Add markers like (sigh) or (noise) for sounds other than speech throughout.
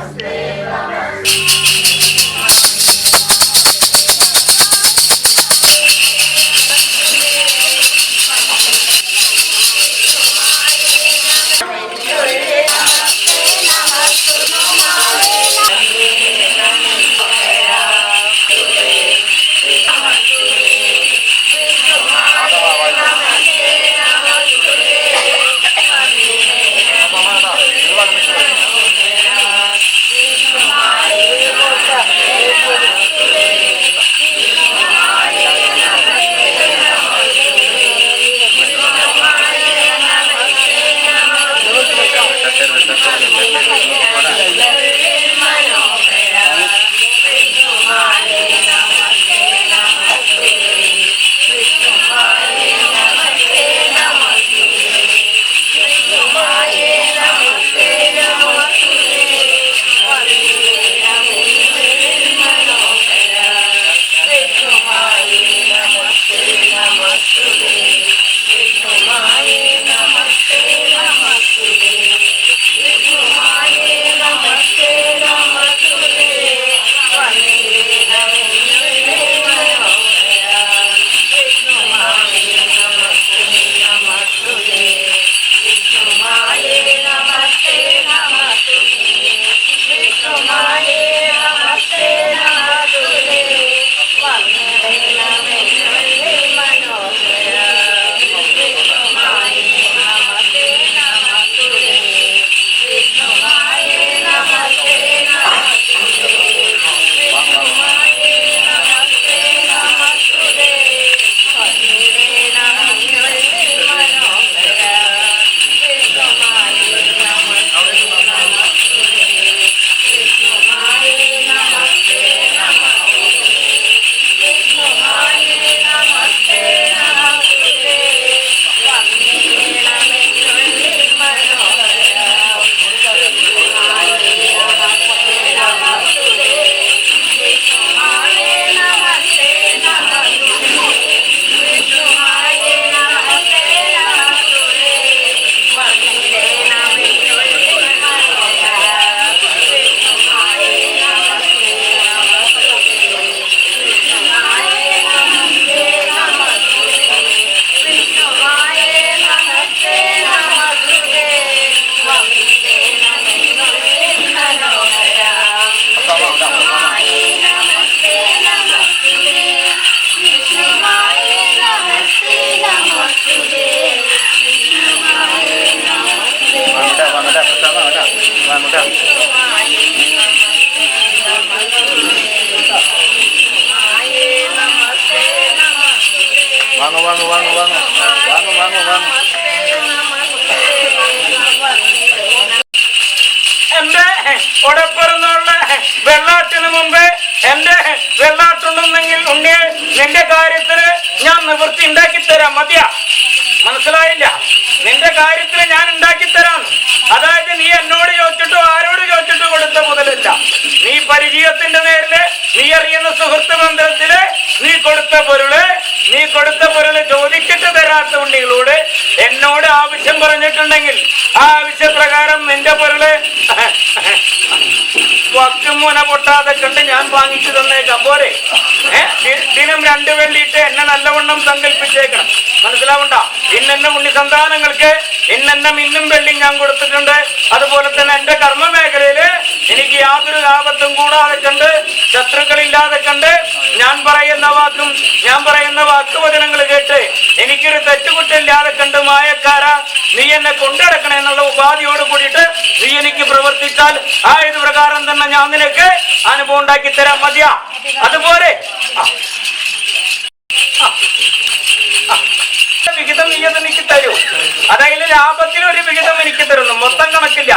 നമസ്തുതേ നമസ്തേ വാങ്ങ വാങ്ങ വാങ്ങ വാങ്ങ വാങ്ങ വാങ്ങ വാങ്ങ എന്റെ ഉടപ്പിറന്നുള്ള വെള്ളാട്ടിന് മുമ്പ് എന്റെ വെള്ളാട്ടുണ്ടെന്നെങ്കിൽ ഉണ്ണിയെ നിന്റെ കാര്യത്തിന് ഞാൻ നിവൃത്തി ഉണ്ടാക്കി തരാം മതിയാ? മനസ്സിലായില്ല? നിന്റെ കാര്യത്തിന് ഞാൻ ഉണ്ടാക്കി തരാം അതായത് നീ എന്നോട് ചോദിച്ചിട്ടോ ആരോട് ചോദിച്ചിട്ടോ കൊടുത്ത മുതലില്ല. നീ പരിചയത്തിന്റെ നേരിൽ നീ അറിയുന്ന സുഹൃത്ത് ബന്ധത്തിൽ നീ കൊടുത്ത പൊരുൾ നീ കൊടുത്ത പൊരുൾ ചോദിച്ചിട്ട് തരാത്ത ഉണ്ണികളോട് എന്നോട് ആവശ്യം പറഞ്ഞിട്ടുണ്ടെങ്കിൽ ആ ആവശ്യപ്രകാരം നിന്റെ പൊരുൾ (laughs) വക്കുമുന പൊട്ടാതെ കണ്ട് ഞാൻ വാങ്ങിച്ചു തന്നേക്കാം. പോരെ. ദിനം രണ്ടു വെള്ളിയിട്ട് എന്നെ നല്ലവണ്ണം സങ്കല്പിച്ചേക്കണം. മനസ്സിലാവണ്ട? ഇന്നെന്നെ ഉണ്ണി സന്താനങ്ങൾക്ക് ഇന്നെന്ന മിന്നും വെള്ളി ഞാൻ കൊടുത്തിട്ടുണ്ട്? അതുപോലെ തന്നെ എന്റെ കർമ്മ മേഖലയിൽ എനിക്ക് യാതൊരു ആപത്തും കൂടാതെ കണ്ട് ശത്രുക്കളില്ലാതെ കണ്ട് ഞാൻ പറയുന്ന വാക്കും ഞാൻ പറയുന്ന വാക്കുവചനങ്ങൾ കേട്ട് എനിക്കൊരു തെറ്റുകുറ്റില്ലാതെ കണ്ട് മായക്കാര. നീ എന്നെ കൊണ്ടടക്കണേ എന്നുള്ള ഉപാധിയോട് കൂടിയിട്ട് നീ എനിക്ക് പ്രവർത്തിച്ചാൽ ആ ഇത് പ്രകാരം തന്നെ ഞാൻ നിനക്ക് അനുഭവം ഉണ്ടാക്കി തരാൻ മതിയാ? അതുപോലെ. വിഹിതം നീ എനിക്ക് തരൂ. അതായത് ലാഭത്തിൽ ഒരു വിഹിതം എനിക്ക് തരുന്നു. മൊത്തം കണക്കില്ല.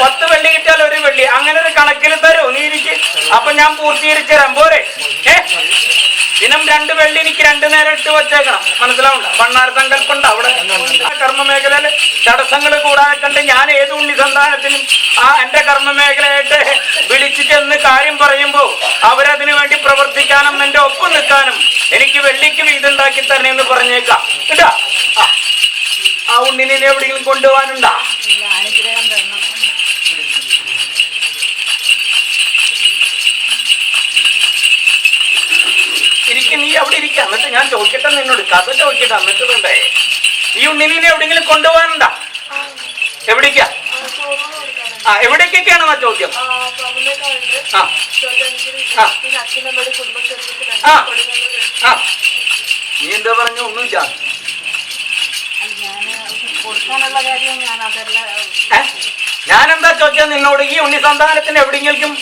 പത്ത് വെള്ളി കിട്ടിയാൽ ഒരു വെള്ളി. അങ്ങനെ ഒരു കണക്കിൽ തരൂ. നീ എനിക്ക് അപ്പൊ ഞാൻ പൂർത്തീകരിച്ചു തരാം. പോരെ. ഏ? ദിനം രണ്ട് വെള്ളി എനിക്ക് രണ്ടു നേരം ഇട്ട് വച്ചേക്കണം. മനസ്സിലാവണ്ട? പണ്ണാർ സങ്കല്പുണ്ട് അവിടെ. കർമ്മ മേഖലയിൽ തടസ്സങ്ങൾ കൂടാതെ കണ്ട് ഞാൻ ഏത് ഉണ്ണി സന്താനത്തിനും ആ എന്റെ കർമ്മ മേഖലയായിട്ട് വിളിച്ചു ചെന്ന് കാര്യം പറയുമ്പോ അവരതിനു വേണ്ടി പ്രവർത്തിക്കാനും എന്റെ ഒപ്പം നിൽക്കാനും എനിക്ക് വെള്ളിക്ക് വീതുണ്ടാക്കി തരണേന്ന് പറഞ്ഞേക്കാം. കേട്ടാ? ആ. ഉണ്ണിനെ എവിടെയെങ്കിലും കൊണ്ടുപോകാനുണ്ടാ? ഇരിക്ക നീ അവിടെ ഇരിക്കാം. എന്നിട്ട് ഞാൻ ചോദിക്കട്ടെ നിന്നോട്. കഥ ചോദിക്കട്ടെ എന്നിട്ട് വേണ്ടേ? ഈ ഉണ്ണിനെ എവിടെയെങ്കിലും കൊണ്ടുപോകാനുണ്ടാ? എവിടേക്കാ? ആ എവിടേക്കൊക്കെയാണെന്നാ ചോദ്യം? ആ ആ. നീ എന്താ പറഞ്ഞു? ഒന്നും ഞാൻ കൊടുക്കാനുള്ള കാര്യം ഞാൻ അതെല്ലാം? ഞാനെന്താ ചോദിച്ചാൽ നിന്നോട് ഈ ഉണ്ണി സന്താനത്തിന് എവിടെയെങ്കിലും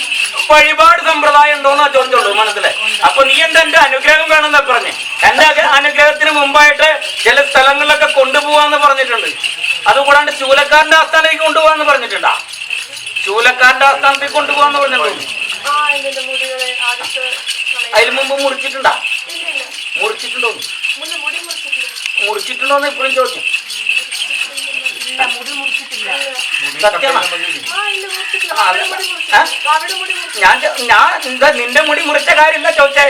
വഴിപാട് സമ്പ്രദായം ഉണ്ടോന്നാ ചോദിച്ചോളൂ മനസ്സിലെ അപ്പൊ നീ എന്താ എന്റെ അനുഗ്രഹം വേണമെന്നാ പറഞ്ഞു? എന്റെ അനുഗ്രഹത്തിന് മുമ്പായിട്ട് ചില സ്ഥലങ്ങളിലൊക്കെ കൊണ്ടുപോവാന്ന് പറഞ്ഞിട്ടുണ്ട്. അതുകൂടാണ്ട് ചൂലക്കാരന്റെ ആസ്ഥാനത്തേക്ക് കൊണ്ടുപോവാന്ന് പറഞ്ഞിട്ടുണ്ടാ? ചൂലക്കാരന്റെ ആസ്ഥാനത്തേക്ക് കൊണ്ടുപോവാന്ന് പറഞ്ഞിട്ടുണ്ട്? അതിന് മുമ്പ് മുറിച്ചിട്ടുണ്ടാ? മുറിച്ചിട്ടുണ്ടോ മുറിച്ചിട്ടുണ്ടോന്ന്? ഇപ്പോഴും ചോദിച്ചു അവിടെ മുടി മുറിച്ചിട്ടില്ല. ഞാൻ ഞാൻ എന്താ നിന്റെ മുടി മുറിച്ച കാര്യമില്ല ചോദിച്ചേ?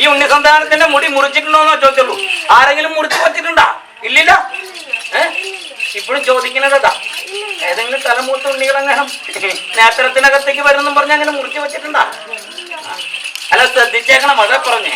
ഈ ഉണ്ണിസന്താനത്തിന്റെ മുടി മുറിച്ചിട്ടുണ്ടോന്നോ ചോദിച്ചുള്ളൂ. ആരെങ്കിലും മുറിച്ചു വച്ചിട്ടുണ്ടാ ഇല്ലില്ല? ഏഹ് ഇപ്പോഴും ചോദിക്കണതാ ഏതെങ്കിലും തലമൂത്ത ഉണ്ണികളെങ്ങാനും നേത്രത്തിനകത്തേക്ക് വരുന്നും പറഞ്ഞ് അങ്ങനെ മുറിച്ചു വെച്ചിട്ടുണ്ടാ? അല്ല ശ്രദ്ധിച്ചേക്കണം അതാ പറഞ്ഞേ.